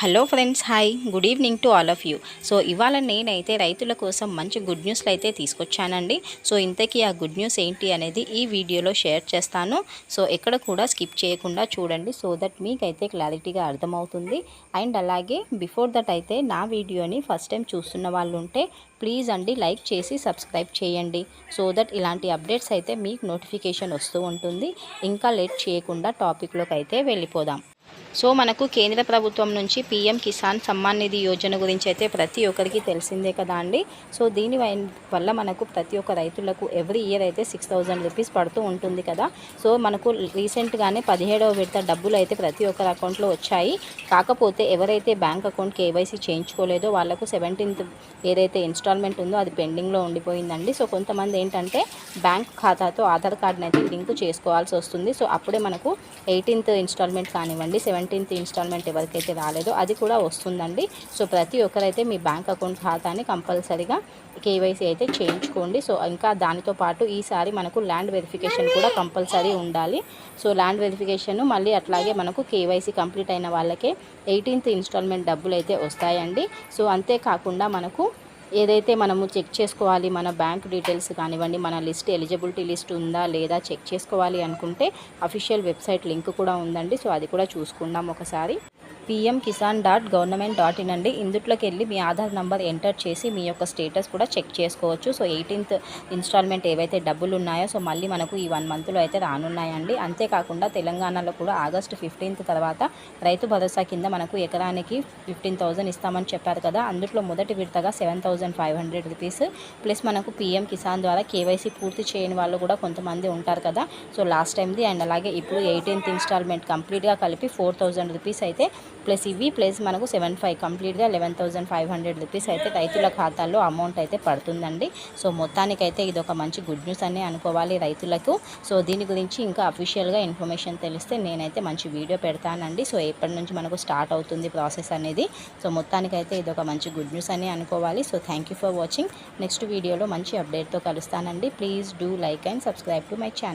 Hello friends hi. Good evening to all of you. So ఇవాళ నేనైతే రైతుల కోసం మంచి గుడ్ న్యూస్లు అయితే తీసుకొచ్చానండి. సో ఇంతకీ ఆ గుడ్ న్యూస్ ఏంటి అనేది ఈ వీడియోలో షేర్ చేస్తాను. సో ఎక్కడ కూడా స్కిప్ చేయకుండా చూడండి సో దట్ మీకైతే క్లారిటీగా అర్థమవుతుంది. అండ్ అలాగే బిఫోర్ దట్ అయితే నా వీడియోని ఫస్ట్ టైం చూస్తున్న వాళ్ళు ఉంటే ప్లీజ్ అండి లైక్ చేసి సబ్స్క్రైబ్ చేయండి. సో దట్ ఇలాంటి అప్డేట్స్ అయితే మీకు నోటిఫికేషన్ వస్తూ ఉంటుంది. ఇంకా లేట్ చేయకుండా టాపిక్లోకి అయితే వెళ్ళిపోదాం. సో మనకు కేంద్ర ప్రభుత్వం నుంచి పీఎం కిసాన్ సమ్మాన్ నిధి యోజన గురించి అయితే ప్రతి ఒక్కరికి తెలిసిందే కదా అండి. సో దీని వై- వల్ల మనకు ప్రతి ఒక్క రైతులకు ఎవ్రీ ఇయర్ అయితే సిక్స్ థౌజండ్ రూపీస్ పడుతూ ఉంటుంది కదా. సో మనకు రీసెంట్గానే పదిహేడవ విడత డబ్బులు అయితే ప్రతి ఒక్కరి అకౌంట్లో వచ్చాయి. కాకపోతే ఎవరైతే బ్యాంక్ అకౌంట్ కేవైసీ చేయించుకోలేదో వాళ్ళకు సెవెంటీన్త్ ఏదైతే ఇన్స్టాల్మెంట్ ఉందో అది పెండింగ్లో ఉండిపోయిందండి. సో కొంతమంది ఏంటంటే బ్యాంక్ ఖాతాతో ఆధార్ కార్డ్ని అయితే లింక్ చేసుకోవాల్సి వస్తుంది. సో అప్పుడే మనకు ఎయిటీన్త్ ఇన్స్టాల్మెంట్ కానివ్వండి సెవెంటీన్త్ ఇన్స్టాల్మెంట్ ఎవరికైతే రాలేదో అది కూడా వస్తుందండి. సో ప్రతి ఒక్కరైతే మీ బ్యాంక్ అకౌంట్ ఖాతాని కంపల్సరీగా కేవైసీ అయితే చేయించుకోండి. సో ఇంకా దానితో పాటు ఈసారి మనకు ల్యాండ్ వెరిఫికేషన్ కూడా కంపల్సరీ ఉండాలి. సో ల్యాండ్ వెరిఫికేషన్ మళ్ళీ అట్లాగే మనకు కేవైసీ కంప్లీట్ అయిన వాళ్ళకే ఎయిటీన్త్ ఇన్స్టాల్మెంట్ డబ్బులు అయితే వస్తాయండి. సో అంతేకాకుండా మనకు ఏదైతే మనము చెక్ చేసుకోవాలి మన బ్యాంక్ డీటెయిల్స్ కానివ్వండి మన లిస్ట్ ఎలిజిబిలిటీ లిస్ట్ ఉందా లేదా చెక్ చేసుకోవాలి అనుకుంటే అఫీషియల్ వెబ్సైట్ లింక్ కూడా ఉందండి. సో అది కూడా చూసుకుందాం ఒకసారి. PM Kisan dot government dot in అండి. ఇందుట్లోకి వెళ్ళి మీ ఆధార్ నంబర్ ఎంటర్ చేసి మీ యొక్క స్టేటస్ కూడా చెక్ చేసుకోవచ్చు. సో ఎయిటీన్త్ ఇన్స్టాల్మెంట్ ఏవైతే డబ్బులు ఉన్నాయో సో మళ్ళీ మనకు ఈ వన్ మంత్లో అయితే రానున్నాయండి. అంతేకాకుండా తెలంగాణలో కూడా ఆగస్టు ఫిఫ్టీన్త్ తర్వాత రైతు భరోసా కింద మనకు ఎకరానికి ఫిఫ్టీన్ థౌజండ్ ఇస్తామని చెప్పారు కదా. అందులో మొదటి విడతగా seven thousand five hundred rupees plus మనకు పిఎం కిసాన్ ద్వారా కేవైసీ పూర్తి చేయని వాళ్ళు కూడా కొంతమంది ఉంటారు కదా. సో లాస్ట్ టైంది అండ్ అలాగే ఇప్పుడు ఎయిటీన్త్ ఇన్స్టాల్మెంట్ కంప్లీట్గా కలిపి ఫోర్ థౌజండ్ రూపీస్ అయితే ప్లస్ ఇవి ప్లస్ మనకు సెవెన్ ఫైవ్ కంప్లీట్గా eleven thousand five hundred rupees అయితే రైతుల ఖాతాల్లో అమౌంట్ అయితే పడుతుందండి. సో మొత్తానికైతే ఇది ఒక మంచి గుడ్ న్యూస్ అని అనుకోవాలి రైతులకు. సో దీని గురించి ఇంకా అఫీషియల్గా ఇన్ఫర్మేషన్ తెలిస్తే నేనైతే మంచి వీడియో పెడతానండి. సో ఎప్పటి నుంచి మనకు స్టార్ట్ అవుతుంది ప్రాసెస్ అనేది. సో మొత్తానికైతే ఇది ఒక మంచి గుడ్ న్యూస్ అని అనుకోవాలి. So thank you for watching next వీడియోలో మంచి అప్డేట్తో కలుస్తానండి. Please do like and subscribe to my channel